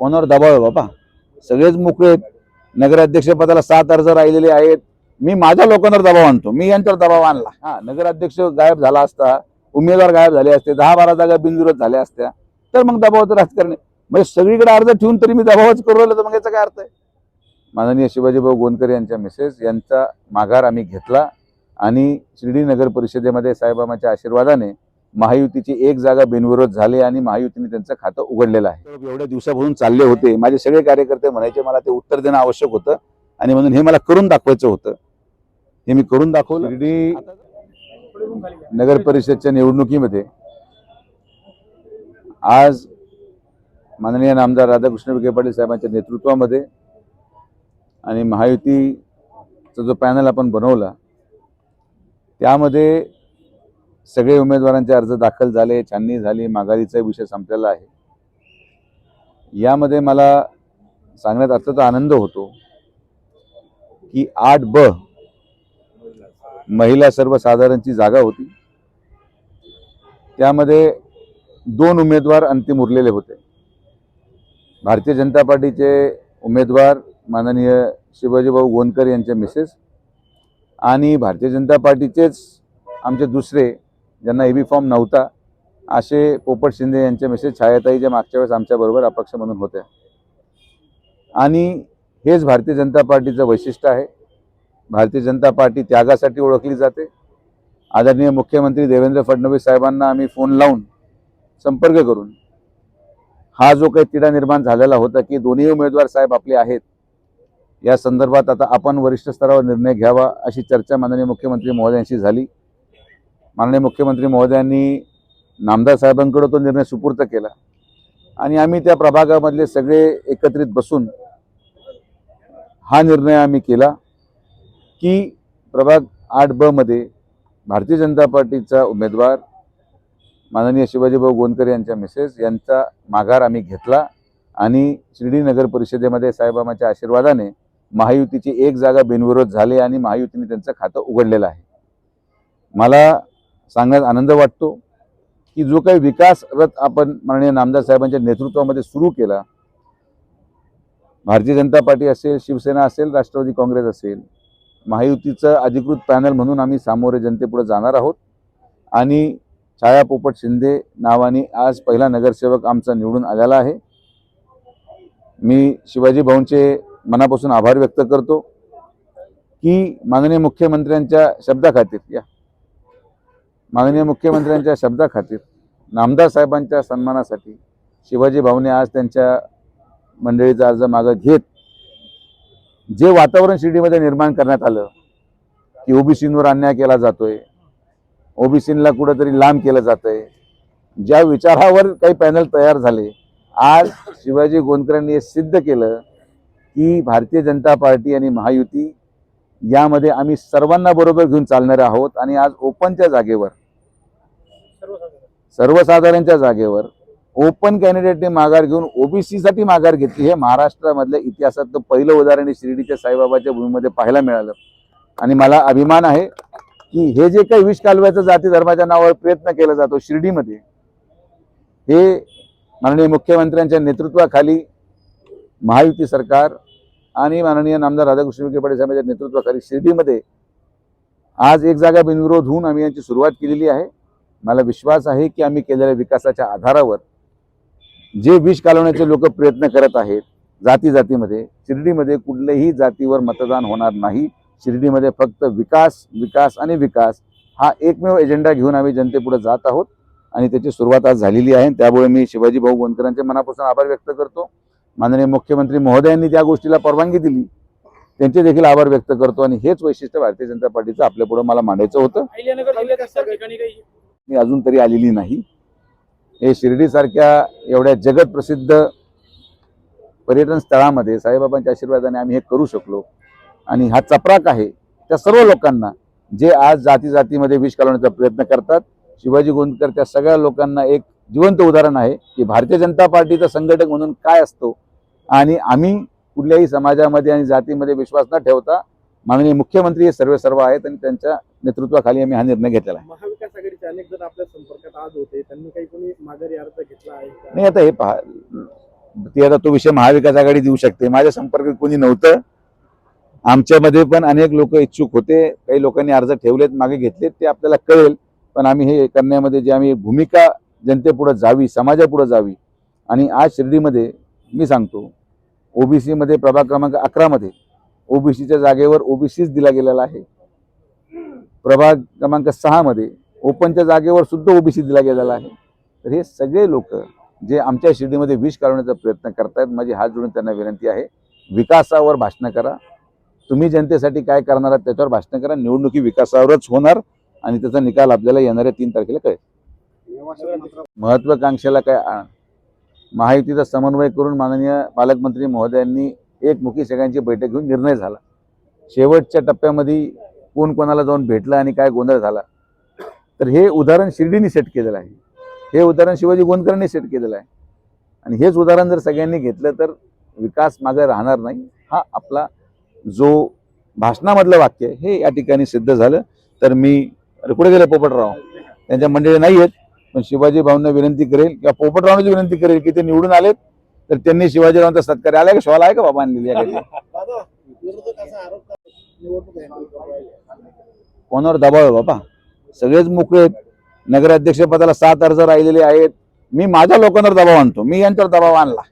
कोणावर दबाव आहे बाबा? सगळेच मोकळे आहेत. नगराध्यक्ष पदाला सात अर्ज राहिलेले आहेत. मी माझ्या लोकांवर दबाव आणतो. मी यांच्यावर दबाव आणला. हा नगराध्यक्ष गायब झाला असता उमेदवार गायब झाले असते दहा बारा जागा बिनविरोध झाल्या असत्या तर मग दबावाचं राजकारण म्हणजे सगळीकडे अर्ज ठेवून तरी मी दबावच करू राहिलो तर मग याचा काय अर्थ आहे? माननीय शिवाजीभाऊ गोंदकर यांच्या मिसेस यांचा माघार आम्ही घेतला आणि शिर्डी नगर परिषदेमध्ये साईबाबाच्या आशीर्वादाने महायुतीची एक जागा बिनविरोध झाली आणि महायुतीने त्यांचं खातं उघडलेलं आहे. एवढ्या दिवसापासून चालले होते. माझे सगळे कार्यकर्ते म्हणायचे मला ते उत्तर देणं आवश्यक होतं आणि म्हणून हे मला करून दाखवायचं होतं. हे मी करून दाखवलं. शिर्डी नगर परिषदच्या निवडणुकीमध्ये आज माननीय नामदार राधाकृष्ण विखे पाटील साहेबांच्या नेतृत्वामध्ये आणि महायुतीचा जो पॅनल आपण बनवला त्यामध्ये सगळे उमेदवारांचे अर्ज दाखल झाले छाननी झाली माघारीचा विषय संपलेला आहे. यामध्ये मला सांगण्यात अत्यंत आनंद होतो की आठ ब महिला सर्वसाधारणची जागा होती. त्यामध्ये दोन उमेदवार अंतिम उरलेले होते. भारतीय जनता पार्टीचे उमेदवार माननीय शिवाजीभाऊ गोंदकर यांचे मिसेस आणि भारतीय जनता पार्टीचेच आमचे दुसरे ज्यांना ए बी फॉर्म नव्हता असे पोपट शिंदे यांचे मेसेज छायाताई जे मागच्या वेळेस आमच्याबरोबर अपक्ष म्हणून होत्या. आणि हेच भारतीय जनता पार्टीचं वैशिष्ट्य आहे. भारतीय जनता पार्टी त्यागासाठी ओळखली जाते. आदरणीय मुख्यमंत्री देवेंद्र फडणवीस साहेबांना आम्ही फोन लावून संपर्क करून हा जो काही तिढा निर्माण झालेला होता की दोन्ही उमेदवार साहेब आपले आहेत या संदर्भात आता आपण वरिष्ठ स्तरावर निर्णय घ्यावा अशी चर्चा माननीय मुख्यमंत्री महोदयांशी झाली. माननीय मुख्यमंत्री महोदयांनी नामदार साहेबांकडं तो निर्णय सुपूर्त केला. आणि आम्ही त्या प्रभागामधले सगळे एकत्रित बसून हा निर्णय आम्ही केला की प्रभाग आठ ब मध्ये भारतीय जनता पार्टीचा उमेदवार माननीय शिवाजीभाऊ गोंदकर यांच्या मिसेस यांचा माघार आम्ही घेतला आणि शिर्डी नगर परिषदेमध्ये साईबाबाच्या आशीर्वादाने महायुतीची एक जागा बिनविरोध झाली आणि महायुतीने त्यांचं खातं उघडलेलं आहे. मला सांगण्यात आनंद वाटतो की जो काही विकास रथ आपण माननीय नामदार साहेबांच्या नेतृत्वामध्ये सुरू केला भारतीय जनता पार्टी असेल शिवसेना असेल राष्ट्रवादी काँग्रेस असेल महायुतीचं अधिकृत पॅनल म्हणून आम्ही सामोरे जनतेपुढे जाणार आहोत. आणि छाया पोपट शिंदे नावाने आज पहिला नगरसेवक आमचा निवडून आलेला आहे. मी शिवाजी भाऊंचे मनापासून आभार व्यक्त करतो की माननीय मुख्यमंत्र्यांच्या शब्दाखातीर या माननीय मुख्यमंत्र्यांच्या शब्दाखातीर नामदार साहेबांच्या सन्मानासाठी शिवाजी भाऊने आज त्यांच्या मंडळीचा अर्ज मागं घेत जे वातावरण शिर्डीमध्ये निर्माण करण्यात आलं की ओबीसींवर अन्याय केला जातोय ओबीसींना कुठंतरी लांब केलं जातंय ज्या विचारावर काही पॅनल तयार झाले आज शिवाजी गोंदकरांनी हे सिद्ध केलं की भारतीय जनता पार्टी आणि महायुती यामध्ये आम्ही सर्वांना बरोबर घेऊन चालणार आहोत आणि आज ओपनच्या जागेवर सर्वसाधारणच्या जागेवर ओपन कॅन्डिडेटने माघार घेऊन ओबीसी साठी माघार घेतली हे महाराष्ट्रामधल्या इतिहासातलं पहिलं उदाहरण शिर्डीच्या साईबाबाच्या भूमीमध्ये पाहायला मिळालं. आणि मला अभिमान आहे की हे जे काही विष कालव्याचं जाती धर्माच्या नावावर प्रयत्न केला जातो शिर्डीमध्ये हे माननीय मुख्यमंत्र्यांच्या नेतृत्वाखाली महायुती सरकार आणि माननीय नामदार राधाकृष्ण विखे पाटील साहेबांच्या नेतृत्वाखाली शिर्डीमध्ये आज एक जागा बिनविरोध होऊन आम्ही यांची सुरुवात केलेली आहे. मला विश्वास आहे की आम्ही केलेल्या विकासाच्या आधारावर जे विष कालवण्याचे लोक प्रयत्न करत आहेत जाती जातीमध्ये शिर्डीमध्ये कुठल्याही जातीवर मतदान होणार नाही. शिर्डीमध्ये फक्त विकास विकास आणि विकास हा एकमेव एजेंडा घेऊन आम्ही जनतेपुढे जात आहोत आणि त्याची सुरुवात आज झालेली आहे. त्यामुळे मी शिवाजी भाऊ गोंदकरांचे मनापासून आभार व्यक्त करतो. माननीय मुख्यमंत्री महोदयांनी त्या गोष्टीला परवानगी दिली. त्यांचे देखील आभार व्यक्त करतो आणि हेच वैशिष्ट्य भारतीय जनता पार्टीचं आपल्यापुढं मला मांडायचं होतं. मी अजून तरी आलेली नाही. हे शिर्डीसारख्या एवढ्या जगतप्रसिद्ध पर्यटन स्थळामध्ये साईबाबांच्या आशीर्वादाने आम्ही हे करू शकलो. आणि हा चपराक आहे. त्या सर्व लोकांना जे आज जाती जातीमध्ये विष घालवण्याचा प्रयत्न करतात शिवाजी गोंदकर त्या सगळ्या लोकांना एक जिवंत उदाहरण आहे की भारतीय जनता पार्टीचा संघटक म्हणून काय असतो? आणि आम्ही कुठल्याही समाजामध्ये आणि जातीमध्ये विश्वास न ठेवता माननीय मुख्यमंत्री हे सर्व सर्व आहेत आणि त्यांच्या नेतृत्वाखाली आम्ही हा निर्णय घेतलेला आहे. महाविकास आघाडीचे अनेक जण आपल्या संपर्कात आज होते. त्यांनी काही कोणी माघारी अर्ज घेतला आहे का? नाही आता हे पहा. ती आता तो विषय महाविकास आघाडी देऊ शकते. माझ्या संपर्कात कोणी नव्हतं. आमच्यामध्ये पण अनेक लोक इच्छुक होते. काही लोकांनी अर्ज ठेवलेत मागे घेतलेत ते आपल्याला कळेल. पण आम्ही हे करण्यामध्ये जे आम्ही भूमिका जनतेपुढे जावी समाजापुढे जावी आणि आज शिर्डीमध्ये मी सांगतो ओबीसीमध्ये प्रभाग क्रमांक अकरामध्ये ओबीसीच्या जागेवर ओबीसीच दिला गेलेला आहे. प्रभाग क्रमांक सहामध्ये ओपनच्या जागेवर सुद्धा ओबीसी दिला गेलेला आहे. तर हे सगळे लोक जे आमच्या शिर्डीमध्ये विष काढण्याचा प्रयत्न करतायत माझी हात जोडून त्यांना विनंती आहे विकासावर भाषणं करा. तुम्ही जनतेसाठी काय करणार आहात त्याच्यावर भाषण करा. निवडणुकी विकासावरच होणार आणि त्याचा निकाल आपल्याला येणाऱ्या तीन तारखेला कळेल. महत्वाकांक्षेला काय महायुतीचा समन्वय करून माननीय पालकमंत्री महोदयांनी एकमुखी सगळ्यांची बैठक घेऊन निर्णय झाला. शेवटच्या टप्प्यामध्ये कोण कोणाला जाऊन भेटलं आणि काय गोंधळ झाला तर हे उदाहरण शिर्डीने सेट केलेलं आहे. हे उदाहरण शिवाजी गोंदकरांनी सेट केलेलं आहे. आणि हेच उदाहरण जर सगळ्यांनी घेतलं तर विकास मागे राहणार नाही. हा आपला जो भाषणामधलं वाक्य हे या ठिकाणी सिद्ध झालं. तर मी अरे कुठे गेले पोपटराव? त्यांच्या मंडळी नाही आहेत पण शिवाजी भाऊंना विनंती करेल किंवा पोपटरावांची विनंती करेल की ते निवडून आलेत. तर त्यांनी शिवाजीरावांचा सत्कार आला का? शॉल आहे का बाबा आणलेली आहे? कोणावर दबाव आहे बाबा? सगळेच मोकळे आहेत. नगराध्यक्ष पदाला सात अर्ज राहिलेले आहेत. मी माझ्या लोकांवर दबाव आणतो. मी यांच्यावर दबाव आणला.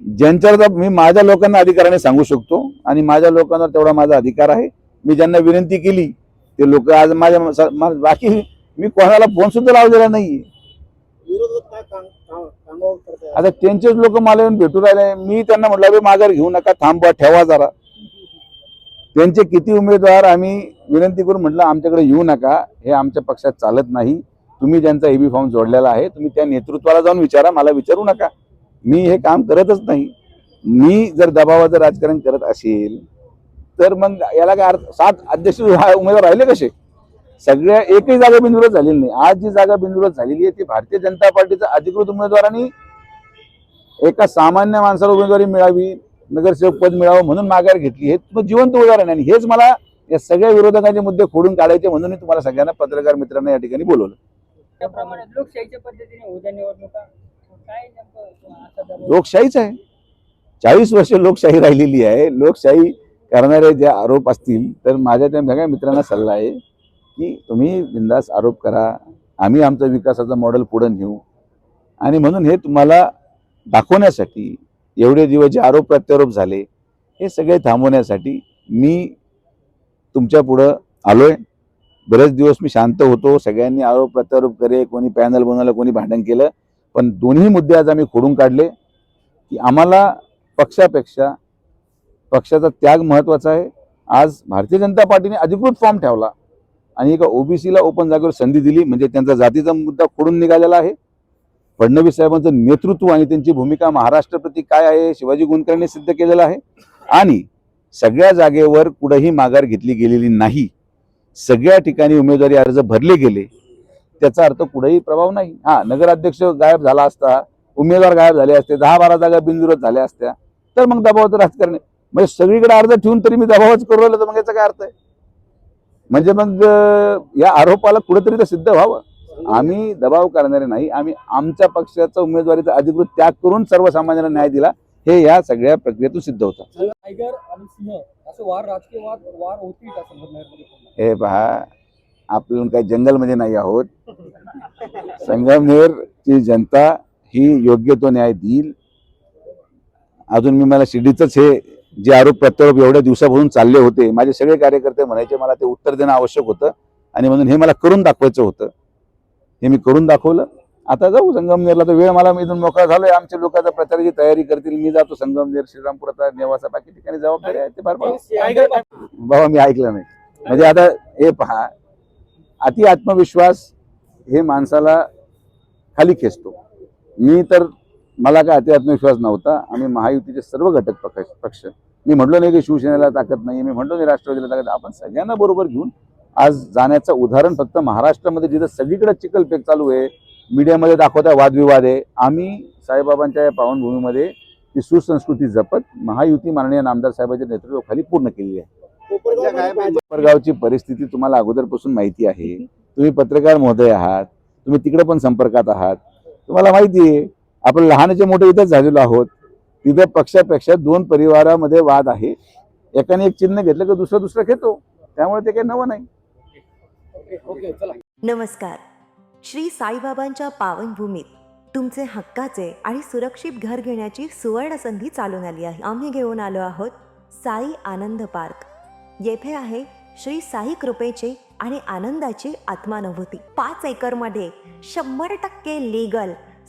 ज्यांच्यावर मी माझ्या लोकांना अधिकाराने सांगू शकतो आणि माझ्या लोकांवर तेवढा माझा अधिकार आहे. मी ज्यांना विनंती केली ते लोक आज माझ्या बाकी मी कोणाला फोन सुद्धा लावलेला नाहीये. आता त्यांचेच लोक मला येऊन भेटू राहिले. मी त्यांना म्हटलं माघार घेऊ नका थांबवा ठेवा जरा. त्यांचे किती उमेदवार आम्ही विनंती करून म्हटलं आमच्याकडे येऊ नका हे आमच्या पक्षात चालत नाही. तुम्ही ज्यांचा एबी फॉर्म जोडलेला आहे तुम्ही त्या नेतृत्वाला जाऊन विचारा मला विचारू नका. मी हे काम करतच नाही. मी जर दबावाचं राजकारण करत असेल तर मग याला काय अर्थ सात अध्यक्ष उमेदवार राहिले कसे? सगळ्या एकही जागा बिनविरोध झालेली नाही. आज जी जागा बिनविरोध झालेली आहे ती भारतीय जनता पार्टीचा अधिकृत उमेदवारांनी एका सामान्य माणसाला उमेदवारी मिळावी नगरसेवक पद मिळावं म्हणून माघार घेतली. हे जिवंत उदाहरण आहे. आणि हेच मला या सगळ्या विरोधकांचे मुद्दे खोडून काढायचे म्हणून मी तुम्हाला सगळ्यांना पत्रकार मित्रांना या ठिकाणी बोलवलं? लोकशाहीच आहे. चाळीस वर्ष लोकशाही राहिलेली आहे. लोकशाही करणारे जे आरोप असतील तर माझ्या त्या सगळ्या मित्रांना सल्ला आहे. की तुम्ही बिंदास आरोप करा आम्ही आमचं विकासाचं मॉडेल पुढे नेऊ. आणि म्हणून हे तुम्हाला दाखवण्यासाठी एवढे दिवस जे आरोप प्रत्यारोप झाले हे सगळे थांबवण्यासाठी मी तुमच्या पुढं आलोय. बरेच दिवस मी शांत होतो सगळ्यांनी आरोप प्रत्यारोप करे कोणी पॅनल बनवलं कोणी भांडण केलं पण दोन्ही मुद्दे आज आम्ही खोडून काढले की आम्हाला पक्षापेक्षा पक्षाचा त्याग महत्त्वाचा आहे. आज भारतीय जनता पार्टीने अधिकृत फॉर्म ठेवला. आणि एका ओबीसीला ओपन जागेवर संधी दिली म्हणजे त्यांचा जातीचा मुद्दा खोडून निघालेला आहे. फडणवीस साहेबांचं नेतृत्व आणि त्यांची भूमिका महाराष्ट्रप्रती काय आहे शिवाजी गुंडकरांनी सिद्ध केलेलं आहे. आणि सगळ्या जागेवर कुठंही माघार घेतली गेलेली नाही. सगळ्या ठिकाणी उमेदवारी अर्ज भरले गेले. त्याचा अर्थ कुठेही प्रभाव नाही. हा नगराध्यक्ष गायब झाला असता उमेदवार गायब झाले असते दहा बारा जागा बिनविरोध झाल्या असत्या तर मग दबावाचं राजकारण म्हणजे सगळीकडे अर्ज ठेवून तरी मी दबावच करू राहिलो तर मग याचा काय अर्थ आहे? म्हणजे मग या आरोपाला कुठेतरी तर सिद्ध व्हावं. आम्ही दबाव करणारे नाही. आम्ही आमच्या पक्षाचा उमेदवारीचा अधिकृत त्याग करून सर्वसामान्यांना न्याय दिला. हे या सगळ्या प्रक्रियेतून सिद्ध होतं? हे पहा आपण काही जंगलमध्ये नाही आहोत. संगमनेरची जनता ही योग्य तो न्याय देईल. अजून मी मला शिर्डीचंच हे जे आरोप प्रत्यारोप एवढ्या दिवसापासून चालले होते माझे सगळे कार्यकर्ते म्हणायचे मला ते उत्तर देणं आवश्यक होतं आणि म्हणून हे मला करून दाखवायचं होतं. हे मी करून दाखवलं. आता जाऊ संगमनेरला तर वेळ मला इथून मोकळा झालोय. आमच्या लोकांचा प्रचाराची तयारी करतील. मी जातो संगमनेर श्रीरामपुराचा नेवासा बाकी ठिकाणी जबाबदारी आहे ते फार बाबा मी ऐकलं नाही. म्हणजे आता हे पहा अति आत्मविश्वास हे माणसाला खाली खेचतो. मी तर मला काय अति आत्मविश्वास नव्हता आम्ही महायुतीचे सर्व घटक पक्ष पक्ष. मी म्हटलो नाही की शिवसेनेला ताकद नाही मी म्हटलो नाही राष्ट्रवादीला ताकद आपण सगळ्यांना बरोबर घेऊन आज जाण्याचं उदाहरण फक्त महाराष्ट्रामध्ये जिथं सगळीकडे चिखलफेक चालू आहे मीडियामध्ये दाखवता वादविवाद आहे. आम्ही साईबाबांच्या या पावनभूमीमध्ये ती सुसंस्कृती जपत महायुती माननीय नामदार साहेबांच्या नेतृत्वाखाली पूर्ण केली आहे. कोपरगावची परिस्थिती तुम्हाला अगोदरपासून माहिती आहे. तुम्ही पत्रकार महोदय आहात तुम्ही तिकडे पण संपर्कात आहात. तुम्हाला माहिती आहे आपण लहानाचे मोठे इथंच झालेलो आहोत. तिथं पक्षापेक्षा दोन परिवारामध्ये वाद आहे. एकाने एक चिन्ह घेतलं की दुसरं दुसरं घेतो. त्यामुळे ते काही नवं नाही. ओके नमस्कार. श्री साईबाबांच्या पावनभूमीत तुमचे हक्काचे आणि सुरक्षित घर घेण्याची सुवर्ण संधी चालून आली आहे. आम्ही घेऊन आलो आहोत साई आनंद पार्क. येथे आहे श्री साई कृपेची आणि आनंदाची आत्मानुभूती. पाच एकरमध्ये शंभर टक्के लीगल